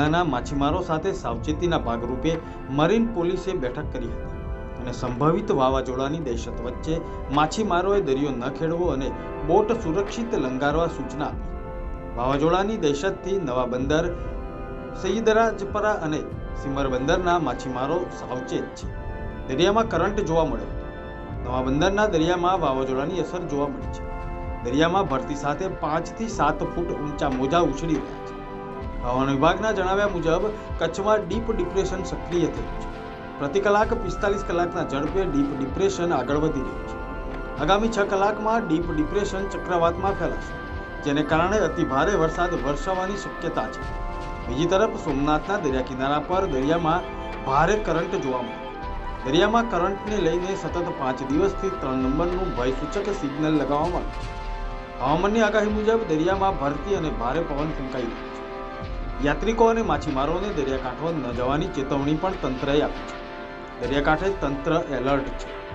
દરિયાના માછીમારો સાથે સાવચેતીના ભાગરૂપે મરીન પોલીસે બેઠક કરી હતી અને સંભવિત વાવાઝોડાની દહેશત વચ્ચે માછીમારોએ દરિયો ન ખેડવો અને બોટ સુરક્ષિત લંગારવા સૂચના આપી. વાવાઝોડાની દહેશતથી નવા બંદર સૈયદરાજપરા અને સિમર બંદરના માછીમારો સાવચેત છે. દરિયામાં કરંટ જોવા મળ્યો નવા બંદરના દરિયામાં વાવાઝોડાની અસર જોવા મળી છે. દરિયામાં ભરતી સાથે પાંચથી સાત ફૂટ ઊંચા મોજા ઉછળી રહ્યા છે. હવામાન વિભાગના જણાવ્યા મુજબ, કચ્છમાં ડીપ ડિપ્રેશન સક્રિય થયું છે. પ્રતિ કલાક પિસ્તાલીસ કલાકના ઝડપે ડીપ ડિપ્રેશન આગળ વધી રહ્યું છે. આગામી છ કલાકમાં ડીપ ડિપ્રેશન ચક્રવાતમાં ફેલાશે, જેને કારણે અતિ ભારે વરસાદ વરસાવવાની શક્યતા છે. બીજી તરફ, સોમનાથના દરિયા કિનારા પર દરિયામાં ભારે કરંટ જોવા મળ્યો. દરિયામાં કરંટને લઈને સતત પાંચ દિવસથી ત્રણ નંબરનું ભયસૂચક સિગ્નલ લગાવવામાં આવ્યું હવામાનની આગાહી મુજબ, દરિયામાં ભરતી અને ભારે પવન ફૂંકાઈ રહ્યો છે. યાત્રિકો અને માછીમારોને દરિયાકાંઠો ન જવાની ચેતવણી પણ તંત્રએ આપી છે. દરિયાકાંઠે તંત્ર એલર્ટ છે.